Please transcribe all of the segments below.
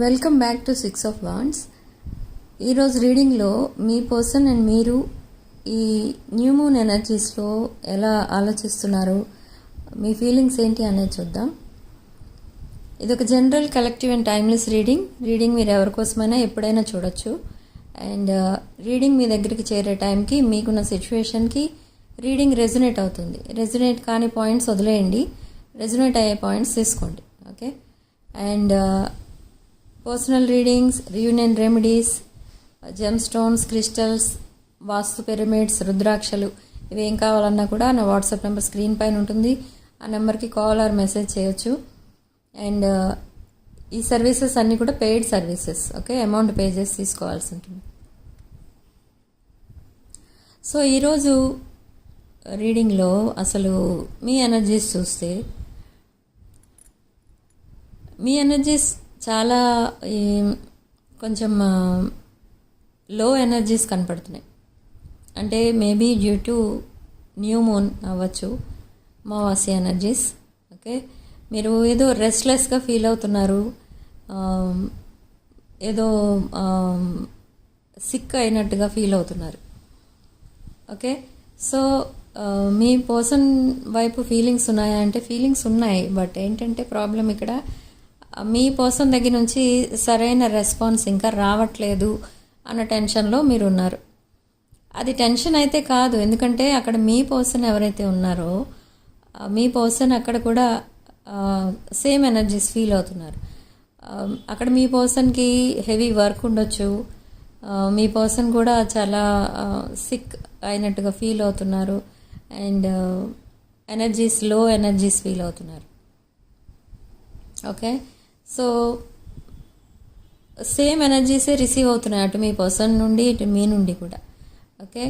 Welcome back to six of wands. ఈరోజు రీడింగ్లో మీ person and మీరు ఈ న్యూ మూన్ ఎనర్జీస్లో ఎలా ఆలోచిస్తున్నారు మీ ఫీలింగ్స్ ఏంటి అనేది చూద్దాం. ఇది ఒక general collective and timeless reading. Reading మీరు ఎవరికోసమైనా ఎప్పుడైనా చూడొచ్చు. అండ్ uh, రీడింగ్ మీ దగ్గరికి చేరే టైంకి మీకున్న సిచ్యువేషన్కి రీడింగ్ రెజొనేట్ అవుతుంది. రెజొనేట్ కాని పాయింట్స్ వదిలేయండి. రెజొనేట్ అయ్యే పాయింట్స్ తీసుకోండి. Okay? And uh, personal readings reunion remedies gem stones crystals vastu pyramids రుద్రాక్షలు ఇవి ఏం కావాలన్నా కూడా నా వాట్సాప్ నెంబర్ స్క్రీన్ పైన ఉంటుంది. ఆ నెంబర్కి కాల్ ఆర్ మెసేజ్ చేయొచ్చు. అండ్ ఈ సర్వీసెస్ అన్నీ కూడా paid services okay? Amount pay చేసి తీసుకోవాల్సి ఉంటుంది. సో ఈరోజు రీడింగ్లో అసలు మీ ఎనర్జీస్ చూస్తే మీ ఎనర్జీస్ చాలా ఈ, కొంచెం లో ఎనర్జీస్ కనపడుతున్నాయి. అంటే maybe due to new moon అవ్వచ్చు మావాసి ఎనర్జీస్ ఓకే మీరు ఏదో రెస్ట్లెస్గా ఫీల్ అవుతున్నారు ఏదో సిక్ అయినట్టుగా ఫీల్ అవుతున్నారు ఓకే సో మీ పర్సన్ వైపు ఫీలింగ్స్ ఉన్నాయా? అంటే ఫీలింగ్స్ ఉన్నాయి బట్ ఏంటంటే ప్రాబ్లం ఇక్కడ మీ పర్సన్ దగ్గర నుంచి సరైన రెస్పాన్స్ ఇంకా రావట్లేదు అన్న టెన్షన్లో మీరు ఉన్నారు అది టెన్షన్ అయితే కాదు. ఎందుకంటే అక్కడ మీ పర్సన్ ఎవరైతే ఉన్నారో మీ పర్సన్ అక్కడ కూడా సేమ్ ఎనర్జీస్ ఫీల్ అవుతున్నారు. అక్కడ మీ పర్సన్కి హెవీ వర్క్ ఉండొచ్చు. మీ పర్సన్ కూడా చాలా సిక్ అయినట్టుగా ఫీల్ అవుతున్నారు. అండ్ ఎనర్జీస్లో ఎనర్జీస్ ఫీల్ అవుతున్నారు. ఓకే? సో సేమ్ ఎనర్జీసే రిసీవ్ అవుతున్నాయి అటు మీ పర్సన్ నుండి ఇటు మీ నుండి కూడా. ఓకే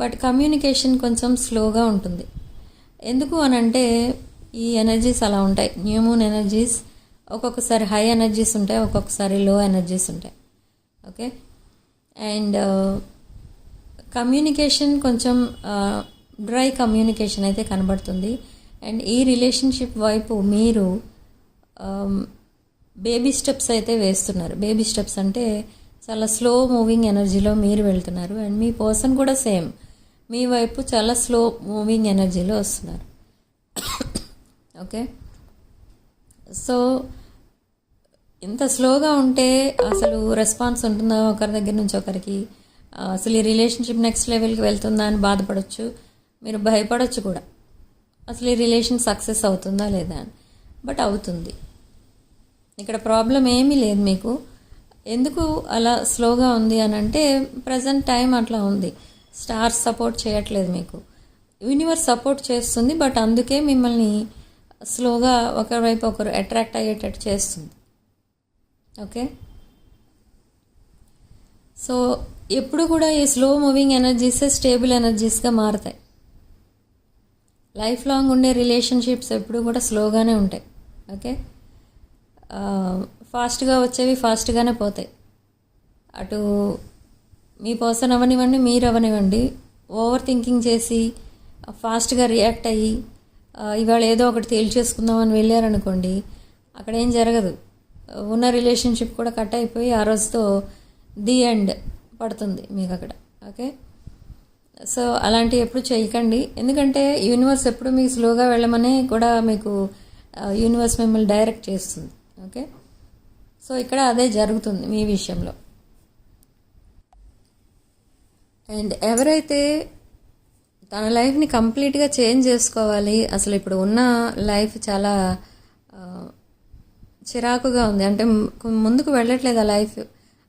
బట్ కమ్యూనికేషన్ కొంచెం స్లోగా ఉంటుంది. ఎందుకు అని అంటే ఈ ఎనర్జీస్ అలా ఉంటాయి. న్యూ మూన్ ఎనర్జీస్ ఒక్కొక్కసారి హై ఎనర్జీస్ ఉంటాయి ఒక్కొక్కసారి లో ఎనర్జీస్ ఉంటాయి. ఓకే అండ్ కమ్యూనికేషన్ కొంచెం uh, డ్రై కమ్యూనికేషన్ అయితే కనబడుతుంది. అండ్ ఈ రిలేషన్షిప్ వైపు మీరు um, బేబీ స్టెప్స్ అయితే వేస్తున్నారు. బేబీ స్టెప్స్ అంటే చాలా స్లో మూవింగ్ ఎనర్జీలో మీరు వెళ్తున్నారు. అండ్ మీ పర్సన్ కూడా సేమ్ మీ వైపు చాలా స్లో మూవింగ్ ఎనర్జీలో వస్తున్నారు. ఓకే సో ఇంత స్లోగా ఉంటే అసలు రెస్పాన్స్ ఉంటుందా? ఒకరి దగ్గర నుంచి ఒకరికి. అసలు ఈ రిలేషన్షిప్ నెక్స్ట్ లెవెల్కి వెళ్తుందా అని బాధపడవచ్చు మీరు భయపడవచ్చు కూడా. అసలు ఈ రిలేషన్ సక్సెస్ అవుతుందా లేదా అని. బట్ అవుతుంది. ఇక్కడ ప్రాబ్లం ఏమీ లేదు మీకు. ఎందుకు అలా స్లోగా ఉంది అని అంటే ప్రజెంట్ టైం అట్లా ఉంది. స్టార్స్ సపోర్ట్ చేయట్లేదు మీకు. యూనివర్స్ సపోర్ట్ చేస్తుంది బట్ అందుకే మిమ్మల్ని స్లోగా ఒకరి వైపు ఒకరు అట్రాక్ట్ అయ్యేటట్టు చేస్తుంది. ఓకే? సో ఎప్పుడు కూడా ఈ స్లో మూవింగ్ ఎనర్జీసే స్టేబుల్ ఎనర్జీస్గా మారుతాయి. లైఫ్ లాంగ్ ఉండే రిలేషన్షిప్స్ ఎప్పుడు కూడా స్లోగానే ఉంటాయి. ఓకే? ఫాస్ట్గా వచ్చేవి ఫాస్ట్గానే పోతాయి. అటు మీ పర్సన్ అవనివ్వండి మీరు అవనివ్వండి ఓవర్ థింకింగ్ చేసి ఫాస్ట్గా రియాక్ట్ అయ్యి ఇవాళ ఏదో ఒకటి తేల్చేసుకుందామని వెళ్ళారనుకోండి అక్కడ ఏం జరగదు. ఉన్న రిలేషన్షిప్ కూడా కట్ అయిపోయి ఆ రోజుతో ది ఎండ్ పడుతుంది మీకు అక్కడ ఓకే? సో అలాంటివి ఎప్పుడు చేయకండి. ఎందుకంటే యూనివర్స్ ఎప్పుడు మీకు స్లోగా వెళ్ళమని కూడా మీకు యూనివర్స్ మిమ్మల్ని డైరెక్ట్ చేస్తుంది. ఓకే? సో ఇక్కడ అదే జరుగుతుంది మీ విషయంలో. అండ్ ఎవరైతే తన లైఫ్ని కంప్లీట్గా చేంజ్ చేసుకోవాలి అసలు ఇప్పుడు ఉన్న లైఫ్ చాలా చిరాకుగా ఉంది. అంటే ముందుకు వెళ్ళట్లేదు ఆ లైఫ్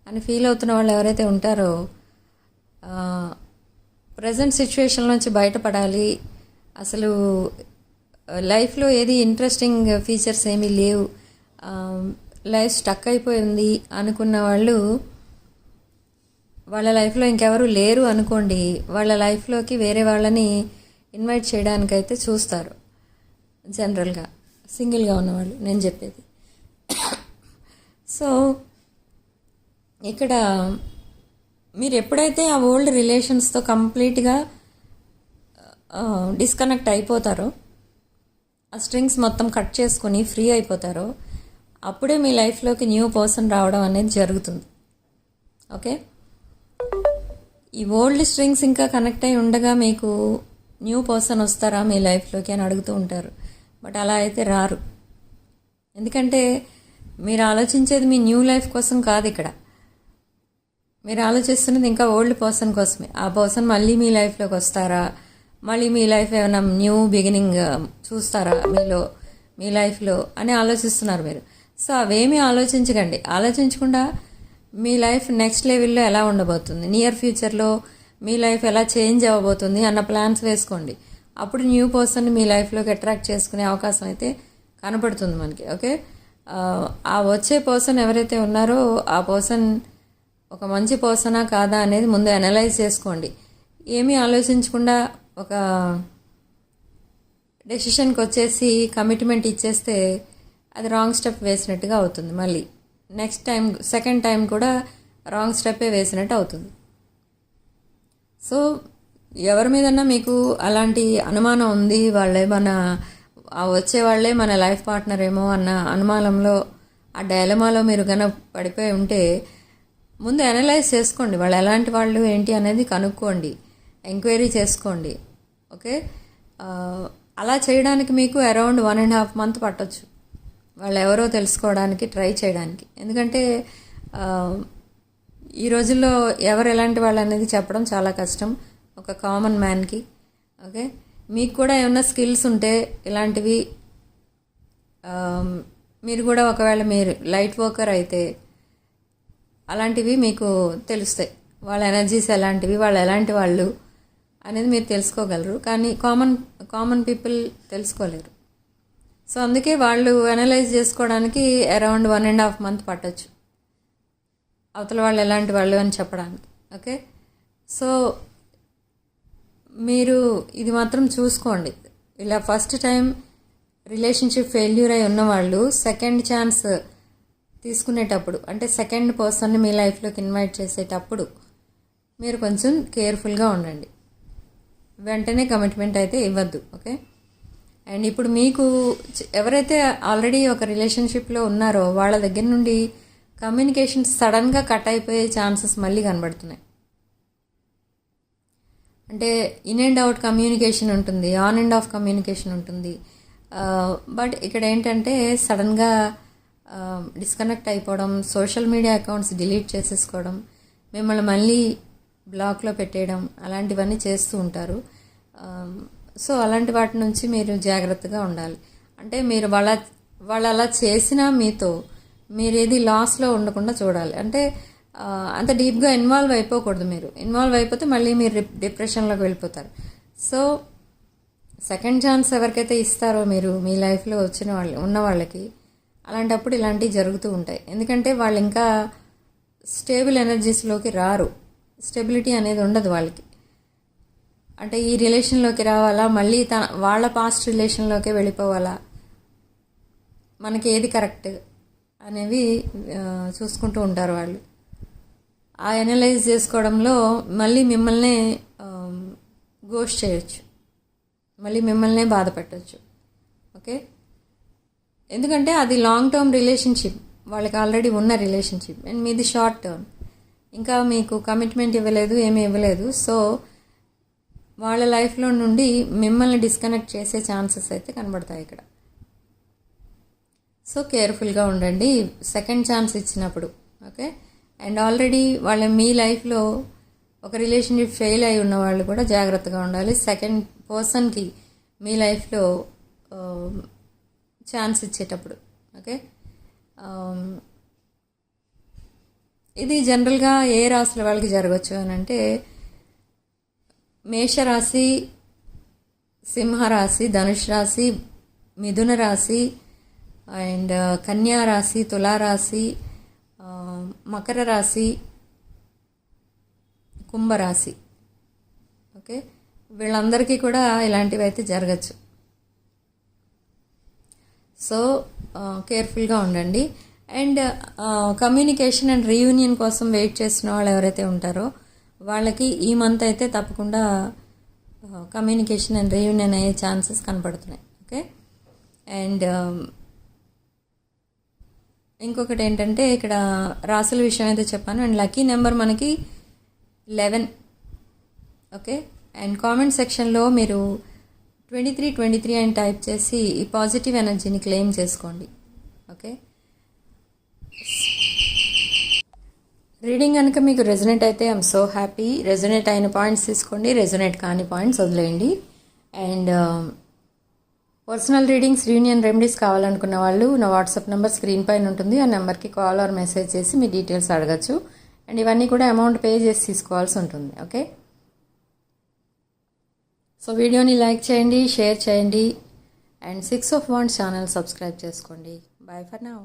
అని ఫీల్ అవుతున్న వాళ్ళు ఎవరైతే ఉంటారో ప్రజెంట్ సిచ్యువేషన్ నుంచి బయటపడాలి. అసలు లైఫ్లో ఏది ఇంట్రెస్టింగ్ ఫీచర్స్ ఏమీ లేవు. లైఫ్ స్టక్ అయిపోయింది అనుకున్న వాళ్ళు వాళ్ళ లైఫ్లో ఇంకెవరు లేరు అనుకోండి వాళ్ళ లైఫ్లోకి వేరే వాళ్ళని ఇన్వైట్ చేయడానికైతే చూస్తారు. జనరల్గా సింగిల్గా ఉన్నవాళ్ళు నేను చెప్పేది. సో ఇక్కడ మీరు ఎప్పుడైతే ఆ ఓల్డ్ రిలేషన్స్తో కంప్లీట్గా డిస్కనెక్ట్ అయిపోతారో ఆ స్ట్రింగ్స్ మొత్తం కట్ చేసుకొని ఫ్రీ అయిపోతారో అప్పుడే మీ లైఫ్లోకి న్యూ పర్సన్ రావడం అనేది జరుగుతుంది. ఓకే? ఈ ఓల్డ్ స్ట్రింగ్స్ ఇంకా కనెక్ట్ అయి ఉండగా మీకు న్యూ పర్సన్ వస్తారా మీ లైఫ్లోకి అని అడుగుతూ ఉంటారు. బట్ అలా అయితే రారు. ఎందుకంటే మీరు ఆలోచించేది మీ న్యూ లైఫ్ కోసం కాదు ఇక్కడ. మీరు ఆలోచిస్తున్నది ఇంకా ఓల్డ్ పర్సన్ కోసమే. ఆ పర్సన్ మళ్ళీ మీ లైఫ్లోకి వస్తారా? మళ్ళీ మీ లైఫ్ ఏమైనా న్యూ బిగినింగ్ చూస్తారా మీలో మీ లైఫ్లో అని ఆలోచిస్తున్నారు మీరు. సో అవేమీ ఆలోచించకండి. ఆలోచించకుండా మీ లైఫ్ నెక్స్ట్ లెవెల్లో ఎలా ఉండబోతుంది? నియర్ ఫ్యూచర్లో మీ లైఫ్ ఎలా చేంజ్ అవ్వబోతుంది అన్న ప్లాన్స్ వేసుకోండి. అప్పుడు న్యూ పర్సన్ మీ లైఫ్లోకి అట్రాక్ట్ చేసుకునే అవకాశం అయితే కనపడుతుంది మనకి ఓకే? ఆ, వచ్చే పర్సన్ ఎవరైతే ఉన్నారో ఆ పర్సన్ ఒక మంచి పర్సనా కాదా అనేది ముందు అనలైజ్ చేసుకోండి. ఏమీ ఆలోచించకుండా ఒక డెసిషన్కి వచ్చేసి కమిట్మెంట్ ఇచ్చేస్తే అది రాంగ్ స్టెప్ వేసినట్టుగా అవుతుంది మళ్ళీ. నెక్స్ట్ టైం సెకండ్ టైం కూడా రాంగ్ స్టెప్పే వేసినట్టు అవుతుంది. సో ఎవరి మీదన్నా మీకు అలాంటి అనుమానం ఉంది వాళ్ళే మన వచ్చే వాళ్ళే మన లైఫ్ పార్ట్నర్ ఏమో అన్న అనుమానంలో ఆ డైలమాలో మీరు కనుక పడిపోయి ఉంటే ముందు అనలైజ్ చేసుకోండి. వాళ్ళు ఎలాంటి వాళ్ళు ఏంటి అనేది కనుక్కోండి. ఎంక్వైరీ చేసుకోండి. ఓకే uh, అలా చేయడానికి మీకు around one and half month పట్టొచ్చు. వాళ్ళు ఎవరో తెలుసుకోవడానికి ట్రై చేయడానికి. ఎందుకంటే ఈ రోజుల్లో ఎవరు ఎలాంటి వాళ్ళు అనేది చెప్పడం చాలా కష్టం ఒక కామన్ మ్యాన్కి. ఓకే? మీకు కూడా ఏమైనా స్కిల్స్ ఉంటే ఇలాంటివి మీరు కూడా ఒకవేళ మీరు లైట్ వర్కర్ అయితే అలాంటివి మీకు తెలుస్తాయి. వాళ్ళ ఎనర్జీస్ ఎలాంటివి వాళ్ళు ఎలాంటి వాళ్ళు అనేది మీరు తెలుసుకోగలరు. కానీ కామన్ కామన్ పీపుల్ తెలుసుకోలేరు. సో అందుకే వాళ్ళు అనలైజ్ చేసుకోవడానికి around one and half month పట్టచ్చు. అవతల వాళ్ళు ఎలాంటి వాళ్ళు అని చెప్పడానికి. ఓకే? సో మీరు ఇది మాత్రం చూసుకోండి. ఇలా ఫస్ట్ టైం రిలేషన్షిప్ ఫెయిల్యూర్ అయి ఉన్నవాళ్ళు సెకండ్ ఛాన్స్ తీసుకునేటప్పుడు అంటే సెకండ్ పర్సన్ని మీ లైఫ్లోకి ఇన్వైట్ చేసేటప్పుడు మీరు కొంచెం కేర్ఫుల్గా ఉండండి. వెంటనే కమిట్మెంట్ అయితే ఇవ్వద్దు. ఓకే? అండ్ ఇప్పుడు మీకు ఎవరైతే ఆల్రెడీ ఒక రిలేషన్షిప్లో ఉన్నారో వాళ్ళ దగ్గర నుండి కమ్యూనికేషన్ సడన్గా కట్ అయిపోయే ఛాన్సెస్ మళ్ళీ కనబడుతున్నాయి. అంటే ఇన్ అండ్ అవుట్ కమ్యూనికేషన్ ఉంటుంది ఆన్ అండ్ ఆఫ్ కమ్యూనికేషన్ ఉంటుంది. బట్ ఇక్కడ ఏంటంటే సడన్గా డిస్కనెక్ట్ అయిపోవడం సోషల్ మీడియా అకౌంట్స్ డిలీట్ చేసేసుకోవడం మిమ్మల్ని మళ్ళీ బ్లాక్లో పెట్టేయడం అలాంటివన్నీ చేస్తూ ఉంటారు. సో అలాంటి వాటి నుంచి మీరు జాగ్రత్తగా ఉండాలి. అంటే మీరు వాళ్ళ వాళ్ళు అలా చేసినా మీతో మీరు ఏది లాస్లో ఉండకుండా చూడాలి. అంటే అంత డీప్గా ఇన్వాల్వ్ అయిపోకూడదు మీరు. ఇన్వాల్వ్ అయిపోతే మళ్ళీ మీరు డిప్రెషన్లోకి వెళ్ళిపోతారు. సో సెకండ్ ఛాన్స్ ఎవరికైతే ఇస్తారో మీరు మీ లైఫ్లో వచ్చిన వాళ్ళు ఉన్న వాళ్ళకి అలాంటప్పుడు ఇలాంటివి జరుగుతూ ఉంటాయి. ఎందుకంటే వాళ్ళు ఇంకా స్టేబుల్ ఎనర్జీస్లోకి రారు. స్టెబిలిటీ అనేది ఉండదు వాళ్ళకి. అంటే ఈ రిలేషన్లోకి రావాలా? మళ్ళీ తన వాళ్ళ పాస్ట్ రిలేషన్లోకే వెళ్ళిపోవాలా? మనకి ఏది కరెక్ట్ అనేవి చూసుకుంటూ ఉంటారు వాళ్ళు. ఆ అనలైజ్ చేసుకోవడంలో మళ్ళీ మిమ్మల్ని గోష్ చేయొచ్చు. మళ్ళీ మిమ్మల్నే బాధ పెట్టచ్చు. ఓకే? ఎందుకంటే అది లాంగ్ టర్మ్ రిలేషన్షిప్ వాళ్ళకి ఆల్రెడీ ఉన్న రిలేషన్షిప్ అండ్ మీది షార్ట్ టర్మ్ ఇంకా మీకు కమిట్మెంట్ ఇవ్వలేదు ఏమీ ఇవ్వలేదు. సో వాళ్ళ లైఫ్లో నుండి మిమ్మల్ని డిస్కనెక్ట్ చేసే ఛాన్సెస్ అయితే కనబడతాయి ఇక్కడ. సో కేర్ఫుల్గా ఉండండి. సెకండ్ ఛాన్స్ ఇచ్చినప్పుడు ఓకే? అండ్ ఆల్రెడీ వాళ్ళ మీ లైఫ్లో ఒక రిలేషన్షిప్ ఫెయిల్ అయి ఉన్న వాళ్ళు కూడా జాగ్రత్తగా ఉండాలి. సెకండ్ పర్సన్కి మీ లైఫ్లో ఛాన్స్ ఇచ్చేటప్పుడు ఓకే? ఇది జనరల్గా ఏ రాసుల వాళ్ళకి జరగచ్చు అని అంటే మేషరాశి సింహరాశి ధనుష్ రాశి మిథున రాశి అండ్ కన్యా రాశి తులారాశి మకర రాశి కుంభరాశి. ఓకే? వీళ్ళందరికీ కూడా ఇలాంటివి అయితే జరగచ్చు. సో కేర్ఫుల్గా ఉండండి. అండ్ కమ్యూనికేషన్ అండ్ రీయూనియన్ కోసం వెయిట్ చేసిన వాళ్ళు ఎవరైతే ఉంటారో వాళ్ళకి ఈ మంత్ అయితే తప్పకుండా కమ్యూనికేషన్ అండ్ రీయూనియన్ అయ్యే ఛాన్సెస్ కనపడుతున్నాయి. ఓకే అండ్ um, ఇంకొకటి ఏంటంటే ఇక్కడ రాసుల విషయం అయితే చెప్పాను. అండ్ లక్కీ నెంబర్ మనకి లెవెన్ ఓకే అండ్ కామెంట్ సెక్షన్లో మీరు ట్వంటీ త్రీ ట్వంటీ త్రీ అని టైప్ చేసి ఈ పాజిటివ్ ఎనర్జీని క్లెయిమ్ చేసుకోండి. ఓకే రీడింగ్ కనుక మీకు రెజనేట్ అయితే ఐఎమ్ సో హ్యాపీ. రెజనేట్ అయిన పాయింట్స్ తీసుకోండి రెజనేట్ కాని పాయింట్స్ వదిలేయండి. And personal readings reunion remedies కావాలనుకున్న వాళ్ళు నా వాట్సాప్ నెంబర్ స్క్రీన్ పైన ఉంటుంది. ఆ నెంబర్కి కాల్ ఆర్ మెసేజ్ చేసి మీ డీటెయిల్స్ అడగచ్చు. అండ్ ఇవన్నీ కూడా అమౌంట్ పే చేసి తీసుకోవాల్సి ఉంటుంది ఓకే? సో వీడియోని లైక్ చేయండి షేర్ చేయండి. And six of one channel subscribe చేసుకోండి. Bye for now.